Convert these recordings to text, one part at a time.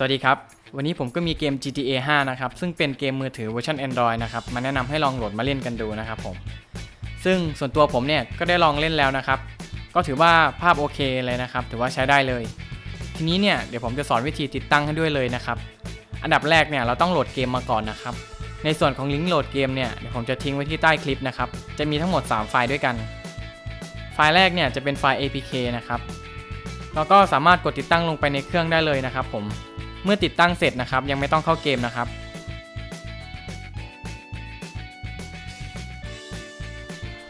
สวัสดีครับ วันนี้ผมก็มีเกม GTA 5 นะครับ ซึ่งเป็นเกมมือถือเวอร์ชัน Android นะครับ มาแนะนำให้ลองโหลดมาเล่นกันดูนะครับผม ซึ่งส่วนตัวผมเนี่ยก็ได้ลองเล่นแล้วนะครับ ก็ถือว่าภาพโอเคเลยนะครับ ถือว่าใช้ได้เลย ทีนี้เนี่ยเดี๋ยวผมจะสอนวิธีติดตั้งให้ด้วยเลยนะครับ อันดับแรกเนี่ยเราต้องโหลดเกมมาก่อนนะครับ ในส่วนของลิงก์โหลดเกมเนี่ยเดี๋ยวผมจะทิ้งไว้ที่ใต้คลิปนะครับ จะมีทั้งหมด 3 ไฟล์ด้วยกัน ไฟล์แรกเนี่ยจะเป็นไฟล์ APK นะครับ แล้วก็สามารถกดติดตั้งลงไปในเครื่องได้เลยนะครับผม เมื่อติดตั้งเสร็จนะครับ ยังไม่ต้องเข้าเกมนะครับ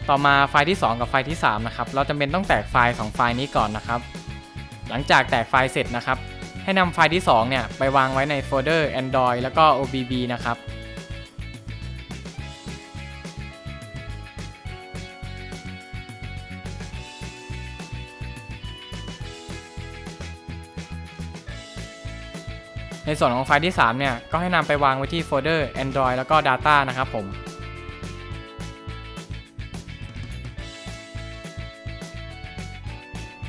ต่อมาไฟล์ที่ 2 กับไฟล์ที่ 3 นะครับ เราจำเป็นต้องแตกไฟล์ 2 ไฟล์นี้ก่อนนะครับ หลังจากแตกไฟล์เสร็จนะครับ ให้นำไฟล์ที่ 2 เนี่ยไปวางไว้ในโฟลเดอร์ Android แล้วก็ OBB นะครับ ในส่วนของไฟล์ที่ 3 เนี่ย ก็ให้นำไปวางไว้ที่โฟลเดอร์ Android แล้วก็ Data นะครับผม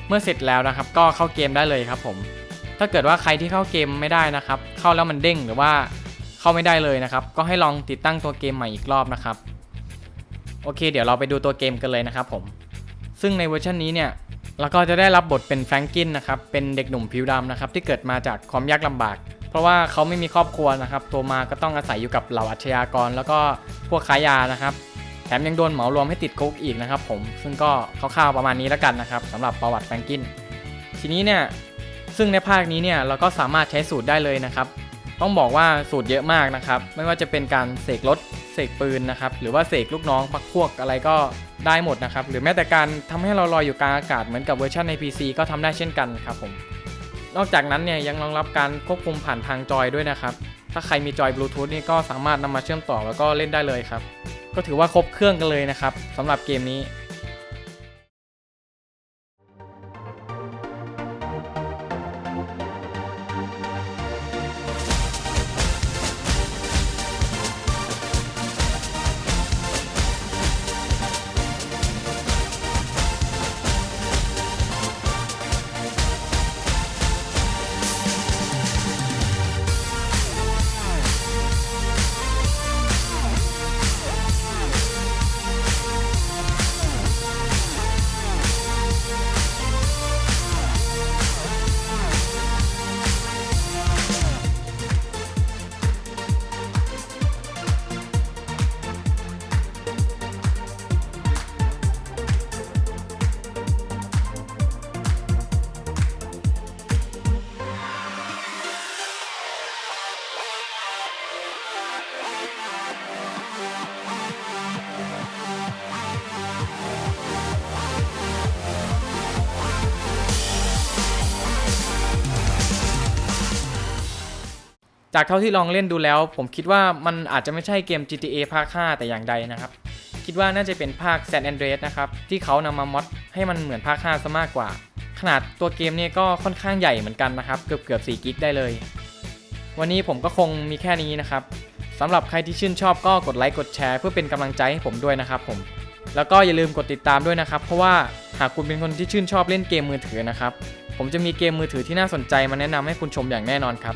เมื่อเสร็จแล้วนะครับก็เข้าเกมได้เลยครับผมถ้าเกิดว่าใครที่เข้าเกมไม่ได้นะครับ เข้าแล้วมันเด้งหรือว่าเข้าไม่ได้เลยนะครับ ก็ให้ลองติดตั้งตัวเกมใหม่อีกรอบนะครับโอเค เดี๋ยวเราไปดูตัวเกมกันเลยนะครับผมซึ่งในเวอร์ชันนี้เนี่ยเราก็จะได้รับบทเป็นแฟรงกินนะครับเป็นเด็กหนุ่มผิวดำนะครับที่เกิดมาจากความยากลำบาก เพราะว่าเขาไม่มีครอบครัวนะครับ ตัวมาก็ต้องอาศัยอยู่กับเหล่าอาชญากร แล้วก็พวกขายยานะครับ แถมยังโดนเหมารวมให้ติดคุกอีกนะครับผม ซึ่งก็คร่าวๆประมาณนี้แล้วกันนะครับสำหรับประวัติแฟรงกิน ทีนี้เนี่ย ซึ่งในภาคนี้เนี่ยเราก็สามารถใช้สูตรได้เลยนะครับ ต้องบอกว่าสูตรเยอะมากนะครับ ไม่ว่าจะเป็นการเสกรถ เสกปืนนะครับ หรือว่าเสกลูกน้องพักพวกอะไรก็ได้หมดนะครับ หรือแม้แต่การทำให้เราลอยอยู่กลางอากาศเหมือนกับเวอร์ชันใน PC ก็ทำได้เช่นกันครับผม นอกจากนั้นเนี่ยยังรองรับการควบคุมผ่านทางจอยด้วยนะครับ ถ้าใครมีจอยบลูทูธนี่ก็สามารถนำมาเชื่อมต่อแล้วก็เล่นได้เลยครับ ก็ถือว่าครบเครื่องกันเลยนะครับสำหรับเกมนี้ จากเท่าที่ลองเล่นดูแล้ว ผมคิดว่ามันอาจจะไม่ใช่เกม GTA ภาค 5 แต่อย่างใดนะครับ คิดว่าน่าจะเป็นภาค San Andreas นะครับ ที่เขานำมามอดให้มันเหมือนภาค 5 ซะมากกว่า ขนาดตัวเกมเนี่ยก็ค่อนข้างใหญ่เหมือนกันนะครับ เกือบเกือบ4กิกได้เลย วันนี้ผมก็คงมีแค่นี้นะครับสำหรับใครที่ชื่นชอบก็กดไลค์กดแชร์เพื่อเป็นกำลังใจให้ผมด้วยนะครับผม แล้วก็อย่าลืมกดติดตามด้วยนะครับ เพราะว่าหากคุณเป็นคนที่ชื่นชอบเล่นเกมมือถือนะครับ ผมจะมีเกมมือถือที่น่าสนใจมาแนะนำให้คุณชมอย่างแน่นอนครับ